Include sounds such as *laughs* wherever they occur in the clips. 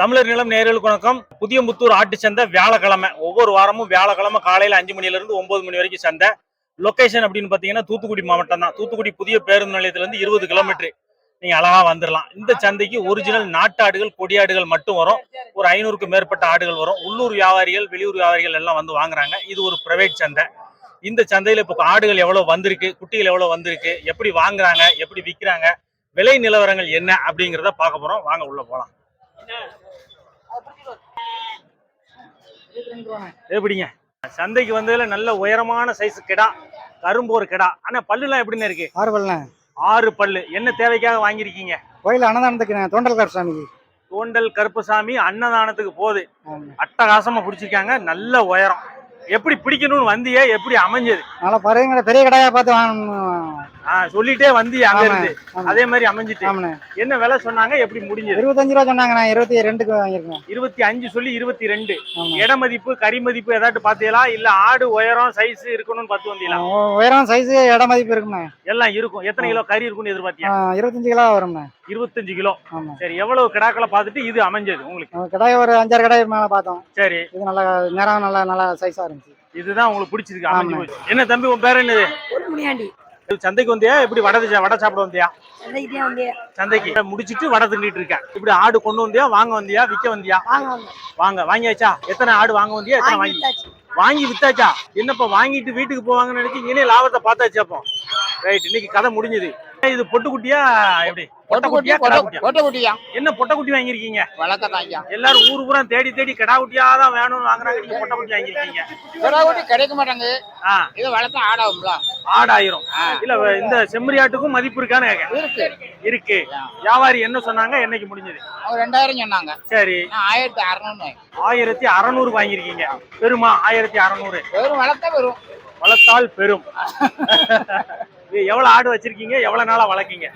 தமிழர் நிலம் நேர்களுக்கு வணக்கம். புதியமுத்தூர் ஆட்டு சந்தை வியாழக்கிழமை. ஒவ்வொரு வாரமும் வியாழக்கிழமை காலையில அஞ்சு மணில இருந்து ஒன்பது மணி வரைக்கும் சந்தை. லொக்கேஷன் அப்படின்னு பாத்தீங்கன்னா தூத்துக்குடி மாவட்டம் தான். தூத்துக்குடி புதிய பேருந்து நிலையத்துலேருந்து இருபது கிலோமீட்டர் நீங்க அழகா வந்துடலாம் இந்த சந்தைக்கு ஒரிஜினல் நாட்டு ஆடுகள் கொடியாடுகள் மட்டும் வரும். ஒரு ஐநூறுக்கு மேற்பட்ட ஆடுகள் வரும். உள்ளூர் வியாபாரிகள் வெளியூர் வியாபாரிகள் எல்லாம் வந்து வாங்குறாங்க. இது ஒரு பிரைவேட் சந்தை. இந்த சந்தையில இப்போ ஆடுகள் எவ்வளவு வந்திருக்கு குட்டிகள் எவ்வளவு வந்திருக்கு எப்படி வாங்குறாங்க எப்படி விற்கிறாங்க விலை நிலவரங்கள் என்ன அப்படிங்கிறத பார்க்க போறோம். வாங்க உள்ள போலாம். எப்படிங்க சந்தைக்கு வந்ததுல நல்ல உயரமான சைஸ் கிடா கரும்பு ஒரு கிடா. ஆனா பல்லுலாம் எப்படின்னு இருக்கு? ஆறுபல்ல ஆறு பல்லு. என்ன தேவைக்காக வாங்கியிருக்கீங்க? கோயில் அன்னதானத்துக்கு தோண்டல் கருசாமிக்கு தோண்டல் கருப்பசாமி அன்னதானத்துக்கு போகுது. அட்டகாசமா பிடிச்சிருக்காங்க. நல்ல உயரம். எப்படி பிடிக்கணும்னு வந்தியே எப்படி அமைஞ்சது? நல்லா பறவைங்களை பெரிய கடையா பார்த்து வாங்கணும். சொல்லிட்டே வந்தியே அங்க இருந்து. அதே மாதிரி அமைஞ்சிட்டு. ஆமாண்ணே. என்ன விலை சொன்னாங்க? எப்படி முடிஞ்சது? இருபத்தஞ்சு ரூபா சொன்னாங்க நான் இருபத்தி ரெண்டுக்கு வாங்கியிருக்கேன் இருபத்தி அஞ்சு சொல்லி இருபத்தி ரெண்டு. இட மதிப்பு கறி மதிப்பு ஏதாட்டு பாத்தீங்களா? இல்ல ஆடு உயரம் சைஸ் இருக்கணும்னு பார்த்து வந்தீங்களா? உயரம் சைஸ் இட மதிப்பு இருக்குண்ணே எல்லாம் இருக்கும். எத்தனை கிலோ கறி இருக்கும்னு எதிர்பார்த்தியா? ஆ, இருபத்தஞ்சு கிலோ வரும்ண்ணே. இருபத்தஞ்சு கிலோ. ஆமா. சரி எவ்வளவு கிடாக்களை பார்த்துட்டு இது அமைஞ்சது உங்களுக்கு? கடாய் ஒரு அஞ்சாறு கடாய் மேல பார்த்தோம். சரி. இது நல்லா நிறம் நல்லா நல்லா சைஸா இருந்துச்சு. இதுதான் உங்களுக்கு பிடிச்சிருக்கு என்ன தம்பி உன் பேர் என்னது? ஒரு முனியாண்டி. இது சந்தைக்கு வந்தியா? இப்படி வடை வடை சாப்பிட வந்தியா? சந்தைக்கு முடிச்சிட்டு வடை தின்னுட்டு இருக்கேன் இப்படி ஆடு கொண்டு வந்தியா? வாங்க வந்தியா? விற்க வந்தியா? வாங்க வாங்கியாச்சா? எத்தனை ஆடு வாங்க வந்தியா? எத்தனை வாங்கி வாங்கி வித்தாச்சு. வாங்கி வித்தாச்சா? என்னப்பா வாங்கிட்டு வீட்டுக்கு போவாங்கன்னு நினைச்சு இங்கே லாபத்தை பார்த்தாச்சு அப்போ. ரைட் இன்னைக்கு கதை முடிஞ்சது. இது பொட்டுக்குட்டியா எப்படி? பொட்டக்குட்டியா கடா குட்டியா கொட்டக்குட்டியா என்ன பொட்டக்குட்டி வாங்கியிருக்கீங்க? வழக்கத்தாங்க எல்லாரும் ஊரு பூரா தேடி தேடி கடா குட்டியா தான் வேணும்னு வாங்குறாங்க. நீங்க பொட்டக்குட்டி வாங்கியிருக்கீங்க. கொட்டக்குட்டி கிடைக்க மாட்டாங்க. இது வளர்த்தா ஆடாகும்ல. ஆடாயிரம். இல்ல இந்த செம்மறி ஆட்டுக்கும் மதிப்பு இருக்கான்னு கேட்க இருக்கு. இருக்கு. வியாபாரி என்ன சொன்னாங்க? என்னைக்கு முடிஞ்சது? ரெண்டாயிரம் சொன்னாங்க. சரி. ஆயிரத்தி அறநூறு ஆயிரத்தி அறநூறு வாங்கியிருக்கீங்க. பெருமா? ஆயிரத்தி அறநூறு. வெறும் வளர்த்தா வரும் வளர்த்தால் பெரும். *laughs* இது எவ்வளவு ஆடு வச்சிருக்கீங்க? எவ்வளவு நாளா வளர்க்கீங்க?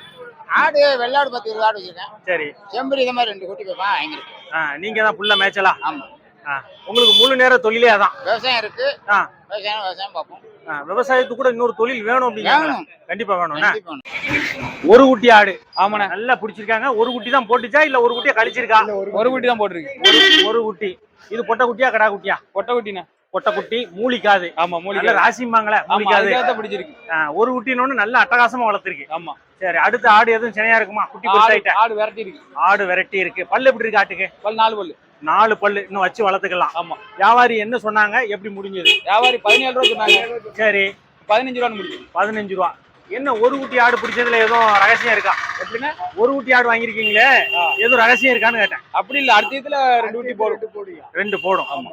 ஆடு வெள்ளாடு பத்து இருபது ஆடு வச்சிருக்கேன். சரி. செம்பரி இதை மாதிரி ரெண்டு குட்டி வைப்பேன் வாங்கிருக்கேன் ஆ, நீங்க தான் புள்ள மேய்ச்சலா? ஆமா. ஆ, உங்களுக்கு முழு நேர தொழிலே அதான். விவசாயம் இருக்கு. ஆ, விவசாயம் விவசாயம் பார்ப்போம். ஆ, விவசாயத்துக்கு கூட இன்னொரு தொழில் வேணும் அப்படிங்க வேணும். கண்டிப்பா வேணும். கண்டிப்பா வேணும். ஒரு குட்டி ஆடு. ஆமாண்ணே நல்லா பிடிச்சிருக்காங்க. ஒரு குட்டி தான் போட்டுச்சா இல்ல ஒரு குட்டியா கழிச்சிருக்கா ஒரு குட்டி. தான் போட்டிருக்கு. ஒரு- ஒரு குட்டி. இது பொட்டை குட்டியா கடா குட்டியா கொட்டை குட்டிண்ணே. பொட்டை குட்டி மூலிக்காது ஆமா மூலிகை நல்ல ராசிம்பாங்களே மூலிக்காது பிடிச்சிருக்கு. ஒரு குட்டினொன்னு நல்ல அட்டகாசமா வளர்த்திருக்கு. ஆமா. சரி அடுத்த ஆடு எதுவும் சினையா இருக்குமா? குட்டி பெருசாயிட்ட? ஆடு விரட்டி இருக்கு ஆடு வெரைட்டி இருக்கு. பல்லு எப்படி இருக்கு ஆட்டுக்கு? பல் நாலு பல்லு. நாலு பல்லு. இன்னும் வச்சு வளர்த்துக்கலாம். ஆமா. வியாபாரி என்ன சொன்னாங்க? எப்படி முடிஞ்சது? வியாபாரி பதினேழு ரூபா சொன்னாங்க. சரி. பதினஞ்சு ரூபான்னு முடிஞ்சு பதினஞ்சு ரூபா. என்ன ஒரு குட்டி ஆடு பிடிச்சதுல எதுவும் ரகசியம் இருக்கா? எப்படின்னா? ஒரு குட்டி ஆடு வாங்கியிருக்கீங்களே? ஆ. எதுவும் ரகசியம் இருக்கான்னு கேட்டேன். அப்படி இல்ல அடுத்த இதுல ரெண்டு குட்டி போடும். ரெண்டு போடும். ஆமா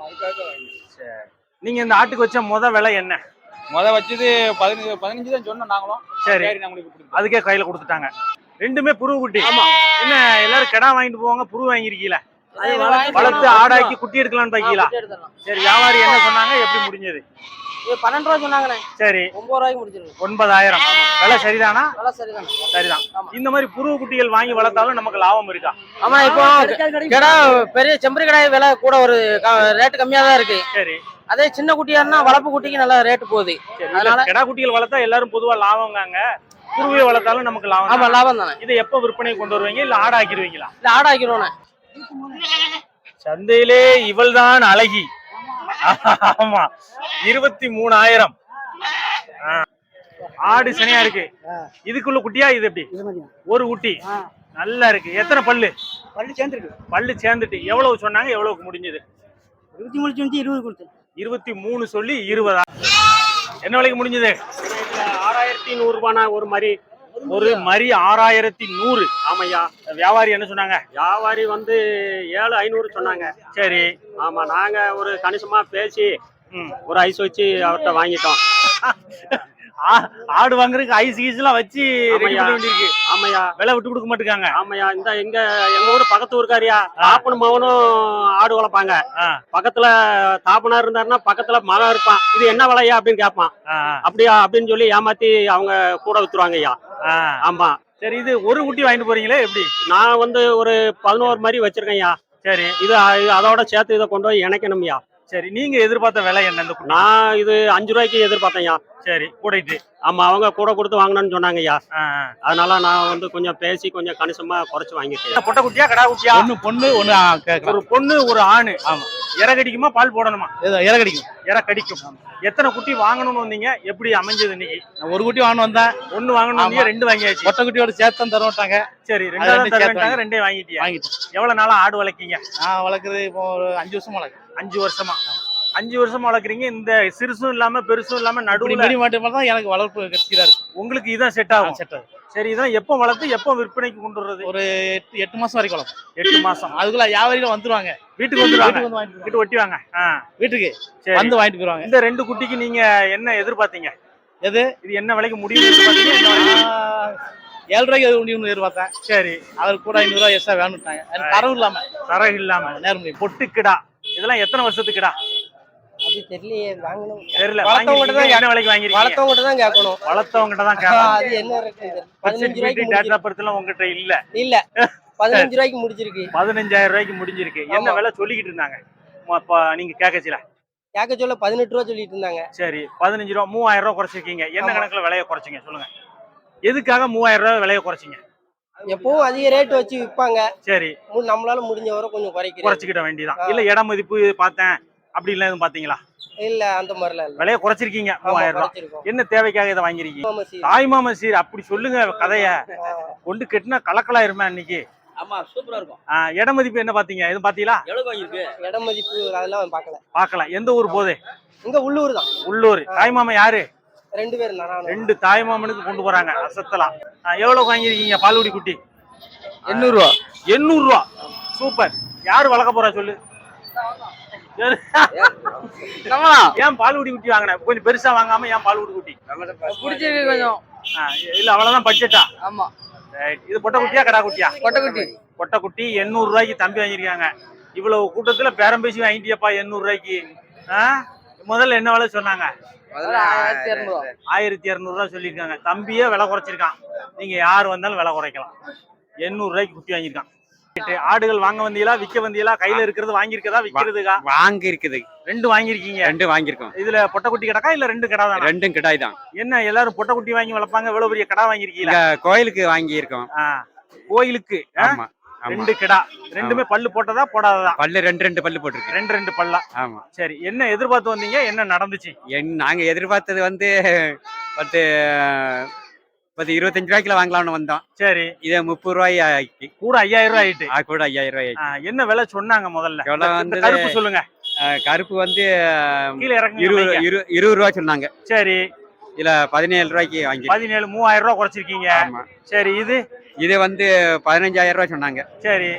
நீங்க இந்த ஆட்டுக்கு வச்ச முத விலை என்ன? முத வச்சது பதினஞ்சு பதினஞ்சு தான் சொன்னோம் நாங்களும். சரி. நம்மளுக்கு அதுக்கே கையில கொடுத்துட்டாங்க. ரெண்டுமே புருவ குட்டி. என்ன எல்லாரும் கிடா வாங்கிட்டு போவாங்க புரு வாங்கிருக்கீல அது வளர்த்து ஆடாக்கி குட்டி எடுக்கலாம்னு பாக்கீங்களா. சரி வியாபாரி என்ன சொன்னாங்க? எப்படி முடிஞ்சது? இது பன்னெண்டு ரூபா சொன்னாங்கண்ணே. சரி. ஒன்பது ரூபாய்க்கு முடிச்சிருக்கு ஒன்பதாயிரம். விலை சரிதானா? நல்லா சரிதான். இந்த மாதிரி புருவ குட்டிகள் வாங்கி வளர்த்தாலும் நமக்கு லாபம் இருக்கா? ஆமா இப்போ கடா பெரிய செம்பரி கடாய் விலை கூட ஒரு ரேட்டு கம்மியா தான் இருக்கு. சரி. அதே சின்ன குட்டியா இருந்தா வளர்ப்பு குட்டிக்கு நல்ல ரேட்டு போகுது. சரி அதனால- கிடா குட்டிகள் வளர்த்தா எல்லாரும் பொதுவா லாபங்காங்க குருவியை வளர்த்தாலும் நமக்கு லாபம் ஆமா தான். லாபம் தானே இதை எப்ப விற்பனை கொண்டு வருவீங்க? இல்ல ஆடாக்கிடுவீங்களா? இல்ல ஆடாக்கிறோண்ணே சந்தையிலே இவள்தான் அழகி. ஆமா. இருபத்தி மூணாயிரம். ஆடு சனியா இருக்கு. இதுக்குள்ள குட்டியா இது எப்படி? ஒரு குட்டி. நல்லா இருக்கு. எத்தனை பல்லு? பள்ளி சேர்ந்துருக்கு. பல்லு சேர்ந்துட்டு. எவ்வளவு சொன்னாங்க எவ்வளவுக்கு முடிஞ்சது? இருபத்தி மூணு வந்து இருபது கொடுத்து இருபத்தி மூணு சொல்லி இருபதா என்ன விலைக்கு முடிஞ்சது? ஆறாயிரத்தி நூறு ரூபாண்ணா ஒரு மாதிரி ஒரு மரி ஆறாயிரத்தி நூறு. ஆமையா வியாபாரி என்ன சொன்னாங்க? வியாபாரி வந்து ஏழு ஐநூறு சொன்னாங்க. சரி. ஆமா நாங்க ஒரு கணிசமா பேசி. ஒரு ஐஸ் வச்சு அவர்கிட்ட வாங்கிட்டோம். *laughs* ஆடு வாங்குறதுக்கு ஐஸ் கீஸ் எல்லாம் வச்சு வேண்டியிருக்கு. ஆமையா. விலை விட்டு கொடுக்க மாட்டுக்காங்க ஆமையா. இந்த எங்க எங்க ஊர் பக்கத்து ஊருக்காரியா? தாப்பனும் மகனும் ஆடு வளர்ப்பாங்க. பக்கத்துல தாப்பனா இருந்தாருன்னா பக்கத்துல மகன் இருப்பான். இது என்ன விலையா அப்படின்னு கேட்பான் அப்படியா அப்படின்னு சொல்லி ஏமாத்தி அவங்க கூட வித்துருவாங்க ஐயா. ஆமா. சரி இது ஒரு குட்டி வாங்கிட்டு போறீங்களே எப்படி? நான் வந்து ஒரு பதினோரு மாதிரி வச்சிருக்கேன் ஐயா. சரி. இது இது அதோட சேர்த்து இதை கொண்டு போய் இணைக்கணும்யா சரி நீங்க எதிர்பார்த்த விலை என்ன இந்த குட்டி நான் இது அஞ்சு ரூபாய்க்கு எதிர்பார்த்தேன்யா சரி கூடைட்டு ஆமா அவங்க கூட கொடுத்து வாங்கினேன்னு சொன்னாங்கய்யா ஆ, அதனால நான் வந்து கொஞ்சம் பேசி கொஞ்சம் கணிசமா குறைச்சு வாங்கிட்டேன். ஆ. பொட்டை குட்டியா கடா குட்டியா? ஒண்ணு பொண்ணு ஒண்ணு ஆ. ஒரு பொண்ணு ஒரு ஆணு. ஆமா. இற கடிக்குமா பால் போடணுமா? இது இற கடிக்கும் இற கடிக்கும் எத்தனை குட்டி வாங்கணும்னு வந்தீங்க? எப்படி அமைஞ்சது இன்னைக்கு? நான் ஒரு குட்டி வாங்கணும் வந்தேன். ஒண்ணு வாங்கணும் வந்தீங்க. ரெண்டு வாங்கியாச்சு. ஒட்ட குட்டியோட சேர்த்து தரமாட்டாங்க சரி ரெண்டாவது சேர்த்து வேண்டாங்க ரெண்டே வாங்கிட்டியா? வாங்கிட்டேன். எவ்வளவு நாளா ஆடு வளர்க்கீங்க? நான் வளர்க்குறது இப்போ ஒரு அஞ்சு வருஷம் வளர்க்குறேன். அஞ்சு வருஷமா. அஞ்சு வருஷமா வளர்க்குறீங்க. இந்த சிறுசும் இல்லாம பெருசும் இல்லாம நடுவுல மீடி மாட்டு தான் எனக்கு வளர்ப்பு கட்சியா இருக்கு. உங்களுக்கு இதான் செட் ஆகும். செட் ஆகுது சரி இதெல்லாம் எப்போ வளர்த்து எப்போ விற்பனைக்கு கொண்டு வர்றது? ஒரு எட்டு எட்டு மாசம் வரைக்கும் வளர்ப்போம். எட்டு மாசம். அதுக்குள்ள வியாபாரிகள் வந்துருவாங்க. வீட்டுக்கு வந்துருவாங்க. வீட்டு ஒட்டி வாங்க. ஆ, வீட்டுக்கு வந்து வாங்கிட்டு போயிருவாங்க இந்த ரெண்டு குட்டிக்கு நீங்க என்ன எதிர்பார்த்தீங்க? எது? இது என்ன விலைக்கு முடியும் ஏழு ரூபாய்க்கு முடியும்னு எதிர்பார்த்தேன். சரி. அவர் கூட ஐநூறு ரூபாய் எக்ஸ்ட்ரா வேணும்ட்டாங்க. எனக்கு தரவு இல்லாம. தரகு இல்லாம. நேரம் பொட்டுக்கிடா. இதெல்லாம் எத்தனை வருஷத்துக்குடா? அது தெரியலையே வாங்கணும். தெரியல வளர்த்தவங்ககிட்ட தான் என்ன விலைக்கு வாங்கிருக்கீங்க? வளர்த்தவங்ககிட்ட தான் கேட்கணும். வளர்த்தவங்கிட்ட தான் கேட்கணும். அது என்ன இருக்கு பதினஞ்சு ரூபாய்க்கு டேட்டா முடிஞ்சிருக்கு. பர்த் எல்லாம் உங்ககிட்ட இல்ல. இல்ல. பதினஞ்சு ரூபாய்க்கு முடிச்சிருக்கு பதினஞ்சாயிரம் ரூபாய்க்கு முடிஞ்சிருக்கு. என்ன. விலை சொல்லிக்கிட்டு இருந்தாங்க? நீங்க கேட்கச்சில கேட்க சொல்ல பதினெட்டு ரூபா சொல்லிட்டு இருந்தாங்க. சரி பதினஞ்சு ரூபா மூவாயிரம் ரூபா குறைச்சிருக்கீங்க. என்ன. கணக்குல விலையை குறைச்சிங்க சொல்லுங்க. எதுக்காக மூவாயிரம் ரூபாய் விலையை குறைச்சிங்க? எப்பவும் அதிக ரேட் வச்சு விற்பாங்க சரி. நம்மளால முடிஞ்ச வரை கொஞ்சம் குறைக்கிறேன். குறைச்சிக்கிட வேண்டியதான். இல்ல இட மதிப்பு பார்த்தேன். அப்படி இல்ல எதுவும் பாத்தீங்களா இல்ல அந்த மாதிரிலாம் இல்ல. விலையை குறைச்சிருக்கீங்க. மூவாயிரம் ரூபாய். என்ன தேவைக்காக இதை வாங்கிருக்கீங்க? ஆமா, சரி. அப்படி சொல்லுங்க கதைய. கொண்டு கெட்டினா கலக்கலாயிருமே அன்னைக்கு. ஆமா சூப்பரா இருக்கும். ஆ, இட மதிப்பு என்ன பாத்தீங்க எதுவும் பாத்தீங்களா எவ்வளவு வாங்கியிருக்கு? இட மதிப்பு அதெல்லாம் பார்க்கல. பார்க்கலாம் எந்த ஊர் போகுது இங்க உள்ளூர் தான். உள்ளூர். தாய்மாமன் யாரு? ரெண்டு நானும். ரெண்டு தாய்மாமனுக்கு கொண்டு போறாங்க அசத்தலாம் எவ்வளவு வாங்கிருக்கீங்க பால்குடி குட்டி? எண்ணூறு ரூபா எண்ணூறு ரூபா சூப்பர். யாரு வளர்க்க போறா சொல்லு? ஏன் பால்குடி குட்டி வாங்கின? கொஞ்சம் பெருசா வாங்காம ஏன் பால்குடி குட்டி? பிடிச்சிருக்கு கொஞ்சம். இல்ல அவ்வளவுதான் பட்ஜெட்டா? ஆமா. ரைட். இது பொட்டை குட்டியா கடா குட்டியா? கொட்டைக்குட்டி பொட்டை குட்டி எண்ணூறு ரூபாய்க்கு தம்பி வாங்கியிருக்காங்க. இவ்வளவு கூட்டத்துல பேரம் பேசி வாங்கிட்டியப்பா எண்ணூறு ரூபாய்க்கு? முதல்ல என்ன விலை சொன்னாங்க? ஆயிரத்தி இரநூறுவா சொல்லியிருக்காங்க. தம்பியே விலை குறைச்சிருக்கான். நீங்க யார் வந்தாலும் விலை குறைக்கலாம். எண்ணூறு ரூபாய்க்கு குட்டி வாங்கியிருக்கான். ஆடுகள் வாங்க வந்தீங்களா விற்க வந்தீங்களா? கையில இருக்கிறது வாங்கியிருக்கதா விற்கிறதுக்கா? வாங்கி இருக்குது ரெண்டு வாங்கியிருக்கீங்க. ரெண்டு வாங்கியிருக்கோம். இதுல பொட்டை குட்டி கிடக்கா இல்ல ரெண்டு கடா தானா? ரெண்டும் கிடாய் தான். என்ன எல்லாரும் பொட்டை குட்டி வாங்கி வளர்ப்பாங்க இவ்வளவு பெரிய கடா வாங்கியிருக்கீங்களா? இங்க கோயிலுக்கு வாங்கியிருக்கோம். ஆ, கோயிலுக்கு ஆமா. ரெண்டு கிடா. ரெண்டுமே பல்லு போட்டதா போடாததா? பல்லு ரெண்டு ரெண்டு பல்லு போட்டிருக்கு. ரெண்டு ரெண்டு பல்லா. ஆமா. சரி என்ன எதிர்பார்த்து வந்தீங்க என்ன நடந்துச்சு? என் நாங்க எதிர்பார்த்தது வந்து பத்து பத்து இருபத்தஞ்சு ரூபாய்க்குல வாங்கலாம்னு வந்தோம். சரி. இதே முப்பது ரூபாய் ஆக்கி. கூட ஐயாயிரம் ரூபாய் ஆயிட்டு. கூட ஐயாயிரம் ரூபாய் ஆ, ஆக்கி என்ன விலை சொன்னாங்க முதல்ல? இந்த வந்தது? கருப்பு சொல்லுங்க. கருப்பு வந்து இருபது இருபது ரூபா சொன்னாங்க. சரி. இதுல பதினேழு ரூபாய்க்கு வாங்கி பதினேழு மூவாயிரம் ரூபாய் குறைச்சிருக்கீங்க. சரி இது இது வந்து பதினஞ்சாயிரம் ரூபாய் சொன்னாங்க. சரி.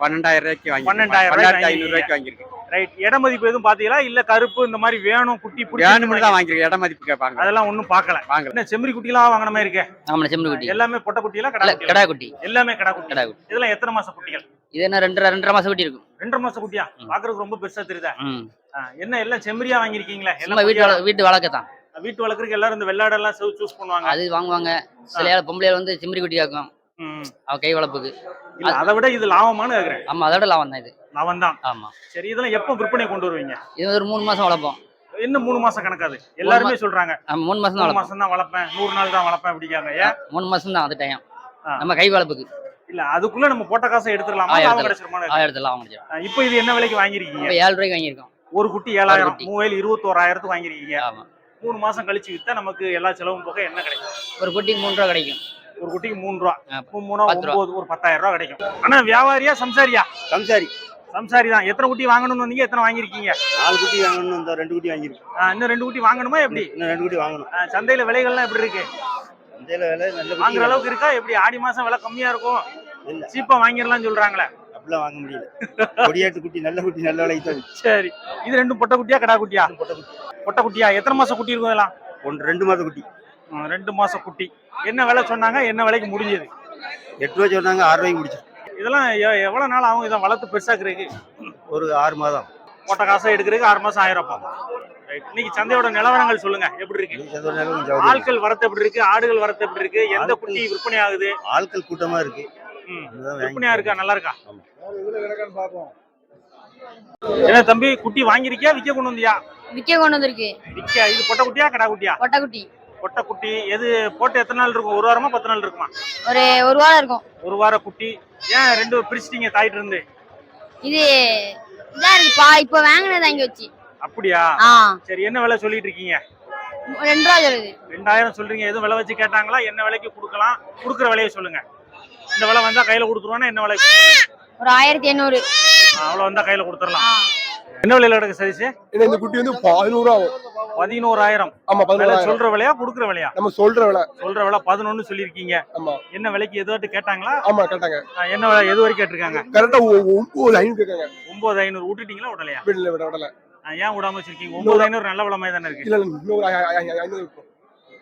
பன்னெண்டாயிரம் ரூபாய்க்கு வாங்கி பன்னெண்டாயிரம் ஐநூறு ரூபாய்க்கு வாங்கியிருக்கு ரைட் இட மதிப்பு எதுவும் பாத்தீங்களா இல்ல கருப்பு இந்த மாதிரி வேணும் குட்டி வேணும்னு தான் வாங்கியிருக்கு இட மதிப்பு கேட்பாங்க. அதெல்லாம் ஒண்ணும் பாக்கல வாங்கல. என்ன செம்மறி குட்டிலாம் வாங்கின மாதிரி இருக்கு? ஆமா செம்பு குட்டி. எல்லாமே பொட்டை குட்டிலாம் கடா? கிடா குட்டி. எல்லாமே கடா குட்டி. கிடா குட்டி. இதெல்லாம் எத்தனை மாச குட்டிகள்? இது என்ன ரெண்டரை ரெண்டரை மாசம் குட்டி இருக்கும். ரெண்டரை மாச குட்டியா. பாக்குறதுக்கு ரொம்ப பெருசா தெரியுதா? என்ன எல்லாம் செம்மறியா வாங்கிருக்கீங்களா சும்மா வீட்டு வீட்டு வளர்க்கத்தான் வீட்டு வளர்க்குறதுக்கு எல்லாரும் இந்த வெள்ளாடெல்லாம் சூஸ் பண்ணுவாங்க. அது வாங்குவாங்க. சில ஏழை பொம்பளையால் வந்து செம்பரி குட்டி ஆக்கும். அவ கை வளர்ப்புக்கு. அதை விட இது லாபமானு கேக்குறேன். ஆமா அதோட லாபம் தான் இது. லாபம் தான் ஆமா. சரி இதெல்லாம் எப்போ விற்பனை கொண்டு வருவீங்க? இது ஒரு மூணு மாசம் வளர்ப்போம். என்ன மூணு மாசம் கணக்காது எல்லாருமே சொல்றாங்க. மூணு மாசம் தான் மாசம் தான் வளர்ப்பேன். நூறு நாள் தான் வளர்ப்பேன் அப்படிக்காங்க ஏன்? மூணு மாசம் தான் அது டைம். நம்ம கை வளர்ப்புக்கு. இல்ல அதுக்குள்ள நம்ம போட்ட காசை எடுத்துடலாமா? லாபம் எடுத்துடலாம். முடிச்சிடும் ஆ, இப்போ இது என்ன விலைக்கு வாங்கிருக்கீங்க ஏழு ரூபாய்க்கு வாங்கியிருக்கோம். ஒரு குட்டி ஏழாயிரம். மூவாயிரம் இருபத்தோராயிரத்துக்கு வாங்கிருக்கீங்க ஆமா. மூணு மாசம் கழிச்சு வித்தா நமக்கு எல்லா செலவும் போக என்ன கிடைக்கும்? ஒரு குட்டிக்கு மூணு ரூபா கிடைக்கும். ஒரு குட்டிக்கு மூணு ரூபா. மூணு. ஒன்பது ஒரு பத்தாயிரம் ரூபா கிடைக்கும். ஆனா வியாபாரியா சம்சாரியா? சம்சாரி. சம்சாரி தான். எத்தனை குட்டி வாங்கணும்னு வந்தீங்க? எத்தனை வாங்கிருக்கீங்க நாலு குட்டி வாங்கணும் இந்த ரெண்டு குட்டி வாங்கியிருக்கோம். ஆ, இன்னும் ரெண்டு குட்டி வாங்கணுமா எப்படி? இன்னும் ரெண்டு குட்டி வாங்கணும். சந்தையில விலைகள்லாம் எப்படி இருக்கு? சந்தையில விலை நல்ல வாங்குற அளவுக்கு இருக்கா? எப்படி? ஆடி மாசம் விலை கம்மியா இருக்கும். இல்ல. சீப்பா வாங்கிடலாம் சொல்றாங்களே. அப்படிலாம் வாங்க முடியல. கொடியாட்டு குட்டி நல்ல குட்டி நல்ல விலைக்கு. சரி. இது ரெண்டும் பொட்டை குட்டியா கடா குட்டியா? பொட்டை குட்டி. பொட்டை குட்டியா? எத்தனை மாசம் குட்டி இருக்கும் இதெல்லாம்? ஒன்று ரெண்டு மாத குட்டி. ரெண்டு மாசம் குட்டி. என்ன விலை சொன்னாங்க? என்ன விலைக்கு முடிஞ்சது? எட்டு ரூபா சொன்னாங்க ஆறு ரூபாய்க்கு முடிச்சு இதெல்லாம் எ- எவ்வளவு நாள் ஆகும்? இதை வளர்த்து பெருசாக்குறதுக்கு ஒரு ஆறு மாதம். மொட்டை காசை எடுக்கிறதுக்கு ஆறு மாசம் ஆயிரம் ரூபாய். இன்னைக்கு சந்தையோட நிலவரங்கள் சொல்லுங்க. எப்படி இருக்கு. ஆட்கள் வரத்து எப்படி இருக்கு? ஆடுகள் வரத்து எப்படி இருக்கு? எந்த குட்டி விற்பனை ஆகுது? ஆட்கள் கூட்டமா இருக்கு. விற்பனையா இருக்கா? நல்லா இருக்கா? என்ன தம்பி குட்டி வாங்கியிருக்கியா? விற்க கொண்டு வந்தியா? விக்க கொண்டு வந்திருக்கு. விற்க இது பொட்டை குட்டியா கடா குட்டியா? பொட்டக்குட்டி பொட்டை குட்டி எது போட்டு எத்தனை நாள் இருக்கும்? ஒரு வாரமா பத்து நாள் இருக்குமா? ஒரு ஒரு வாரம் இருக்கும். ஒரு வார குட்டி. ஏன் ரெண்டு பிரிச்சிட்டீங்க தாயிட்டு இருந்து? இது இதா இருக்குப்பா இப்போ வாங்கினது அங்க வச்சு. அப்படியா? சரி என்ன விலை சொல்லிட்டு இருக்கீங்க? ரெண்டு ரூபா சொல்லுது. ரெண்டாயிரம் சொல்றீங்க. எதுவும் விலை வச்சு கேட்டாங்களா? என்ன விலைக்கு கொடுக்கலாம்? கொடுக்குற விலையை சொல்லுங்க. இந்த விலை வந்தா கையில கொடுத்துருவானா என்ன விலை ஒரு ஆயிரத்தி எண்ணூறு. அவ்வளவு வந்தா கையில கொடுத்துடலாம் என்ன விலையில கிடக்கு சைஸ் இந்த குட்டி வந்து பதினோரு ஆகும் பதினோராயிரம். ஆமா விலை பதினோரு சொல்ற விலையா கொடுக்குற விலையா? நம்ம சொல்ற விலை. சொல்ற விலை பதினொன்னு சொல்லியிருக்கீங்க. ஆமா. என்ன விலைக்கு எதுவாட்டு கேட்டாங்களா? ஆமா கேட்டாங்க. என்ன விலை எது வரைக்கும் கேட்டிருக்காங்க? கரெக்டா ஒன்பது ஐநூறு கேட்காங்க ஒன்பது ஐநூறு. விட்டுட்டீங்களா விடலையா? வீட்டுல விட விடல. ஏன் விடாம வச்சிருக்கீங்க? ஒன்பது ஐநூறு நல்ல மாதிரி தானே இருக்கு.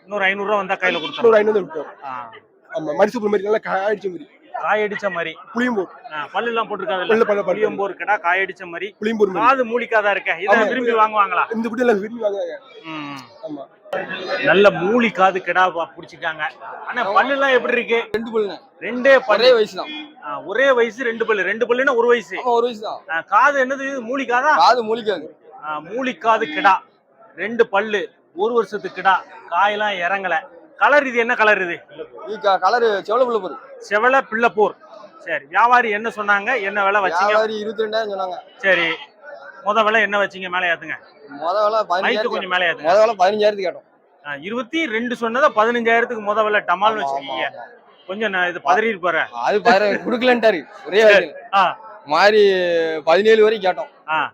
இன்னொரு ஐநூறு ரூபா வந்தா கையில கொடுத்துருவோம் ஐநூறு ஆமா மடிசு மாதிரி நல்லா காயடிச்ச மாதிரி காய் அடிச்ச மாதிரி. புளியம்பூர். பல்லு எல்லாம் போட்டிருக்காது பல்லு, பல்லு, பல்லு. புளியம்போர் கடா காய் அடிச்ச மாதிரி. புளியம்பூர் காது மூலிக்காதான் இருக்க? இதை ஆமா. விரும்பி வாங்குவாங்களா? இந்த குட்டி எல்லாம் விரும்பி வாங்குறாங்க. ஆமா. நல்ல மூலி காது கிடா புடிச்சிருக்காங்க. ஆனா பல்லு எல்லாம் எப்படி இருக்கு? ரெண்டு பல்லுண்ணே. ரெண்டே பல்லு. ஒரே வயசு தான். ஒரே வயசு ரெண்டு பல்லு. ரெண்டு பல்லுன்னா ஒரு வயசு. ஒரு வயசு தான். காது என்னது? மூலி காதா காது மூலிக்காது. ஆ, மூலிக்காது கிடா. ரெண்டு பல்லு. ஒரு வருஷத்து கிடா. காயெல்லாம் இறங்கல. கலர் இது என்ன கலர் இது? கலரு செவல புள்ள பொரு செவல பிள்ளைப்பூர். சரி வியாபாரி என்ன சொன்னாங்க? என்ன விலை வச்சீங்க? வியாபாரி இருபத்தி ரெண்டாயிரம் சொன்னாங்க. சரி முத விலை என்ன வச்சீங்க? மேலே ஏத்துங்க. முத வேலை பதினஞ்சாயிரத்துக்கு கொஞ்சம் மேலே ஏத்துங்க. முத வேலை பதினஞ்சாயிரத்துக்கு கேட்டோம். இருபத்தி ரெண்டு சொன்னதை பதினஞ்சாயிரத்துக்கு முத விலை டமால்னு வச்சிருக்கீங்க. கொஞ்சம் நான் இது பதறிட்டு போறேன். அது குடுக்கலன்ட்டாரு ஒரே. மாதிரி பதினேழு வரைக்கும் கேட்டோம்.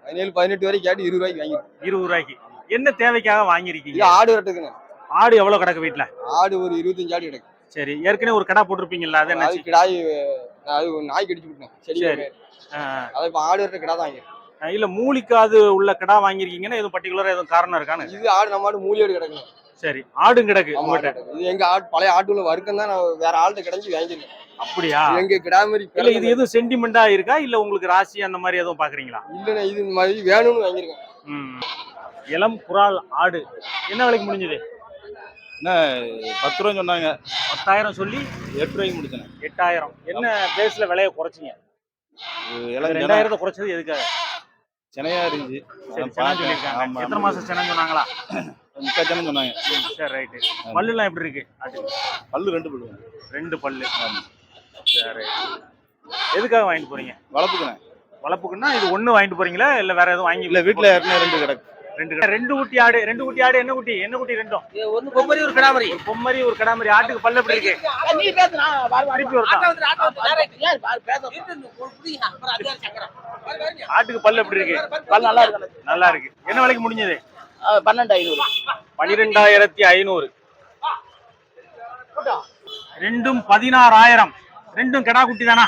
பதினேழு பதினெட்டு வரைக்கும் கேட்டு இருபது ரூபாய்க்கு வாங்கிருக்கோம். இருபது ரூபாய்க்கு. என்ன தேவைக்காக இது வாங்கியிருக்கீங்க ஆடு வரட்டுக்குண்ணே ஆடு எவ்வளவு கிடக்கு வீட்டுல ஆடு ஒரு இருபத்தஞ்சு ஆடு கிடக்கு. சரி ஏற்கனவே ஒரு கடை போட்டிருப்பீங்கல்ல அது என்னாச்சு? கிடாய் அது நாய் கடிச்சு விட்டேன் செடி சரி. அதை இப்ப ஆடு வரட்டு கிடா தான். இல்ல மூலிக்காது உள்ள கடா வாங்கியிருக்கீங்கன்னா எதுவும் பர்டிகுலரா எதுவும் காரணம் இருக்கான்னு? இது ஆடு நம்ம ஆடு மூலியோடு கிடக்குங்க. சரி ஆடும் கிடக்கு உங்கள்கிட்ட இது எங்க ஆடு பழைய ஆட்டுல வறுக்கம் தான் நான் வேற ஆள்கிட்ட கிடைச்சி வாங்கிருக்கேன் அப்படியா? எங்க கிடா மாதிரி இல்ல இது எதுவும் சென்டிமெண்டா இருக்கா? இல்ல உங்களுக்கு ராசி அந்த மாதிரி எதுவும் பாக்குறீங்களா? இல்லண்ணே இது மாதிரி வேணும்னு வாங்கியிருக்கேன். இளம் குரால் ஆடு. என்ன விலைக்கு முடிஞ்சது? பத்து ரூபா சொன்னாங்க. பத்தாயிரம் சொல்லி எட்டு ரூபாய்க்கு முடிச்சேன். எட்டாயிரம். என்ன பேஸ்ல விலையை குறைச்சிங்க? ரெண்டாயிரத்தை குறைச்சது எதுக்காக? சென்னையா இருந்துச்சு. சென்னை சொல்லியிருக்காங்க. எத்தனை மாசம் சென்னை சொன்னாங்களா? முக்காச்சனம் சொன்னாங்க. சரி ரைட்டு பல்லுலாம் எப்படி இருக்கு? ஆட்டுக்கு பல்லு ரெண்டு பல்லு. ரெண்டு பல்லு. சரி எதுக்காக வாங்கிட்டு போறீங்க? வளர்ப்புக்குறேன் வளர்ப்புக்குன்னா இது ஒண்ணு வாங்கிட்டு போறீங்களா? இல்ல வேற எதுவும் வாங்கி இல்ல வீட்டுல ரெண்டு கிடக்கு. ரெண்டு கடை. ரெண்டு குட்டி ஆடு ரெண்டு குட்டி ஆடு என்ன குட்டி? என்ன குட்டி ரெண்டும்? ஒன்னு பொம்மரி ஒரு கிடா மாதிரி ஒரு பொம்மரி ஒரு கடாமரி. ஆட்டுக்கு பல்லு எப்படி இருக்கு? திருப்பி ஒரு ஆட்டுக்கு பல்லு எப்படி இருக்கு? நல்லா இருக்கு நல்லா இருக்கு. என்ன விலைக்கு முடிஞ்சது? பன்னெண்டு ஐநூறு. பனிரெண்டாயிரத்தி ஐநூறு. ரெண்டும் பதினாறாயிரம். ரெண்டும் கெடா குட்டி தானா.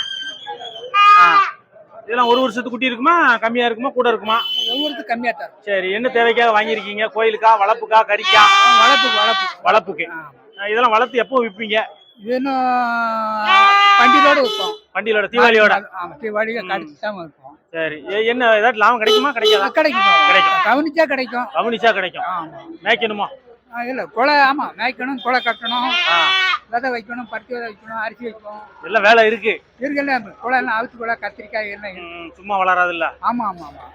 இதெல்லாம் ஒரு வருஷத்து குட்டி இருக்குமா? கம்மியா இருக்குமா? கூட இருக்குமா? ஒவ்வொருத்தரும் கம்மியாக தான் சரி என்ன தேவைக்காக வாங்கியிருக்கீங்க? கோயிலுக்கா வளர்ப்புக்கா கறிக்கா? வளர்ப்பு வளர்ப்பு வளர்ப்புக்கு. ஆ, இதெல்லாம் வளர்த்து எப்போ விற்பீங்க? இது இன்னும் பண்டிகையோடு வைப்போம் வண்டியிலோட தீபாவளியோட? ஆமாம் தீபாவளிக்கு ம். கடிச்சு தான் வைப்போம் சரி என்ன ஏதாவது லாபம் கிடைக்குமா? கிடைக்காதா? கிடைக்கும்? கிடைக்கும். கவனிச்சா கிடைக்கும். கவனிச்சா கிடைக்கும். மேய்க்கணுமா? இல்லை குலை ஆமாம் மேய்க்கணும் குலை கட்டணும் விதை வைக்கணும் பருத்தி விதை வைக்கணும் அரிசி வைக்கணும். எல்லாம் வேலை இருக்கு. இருக்குல்ல குலை எல்லாம் அவுத்து குலை கத்திரிக்காய் எல்லாம் சும்மா வளராதுல்ல. ஆமாம் ஆமாம் ஆமாம்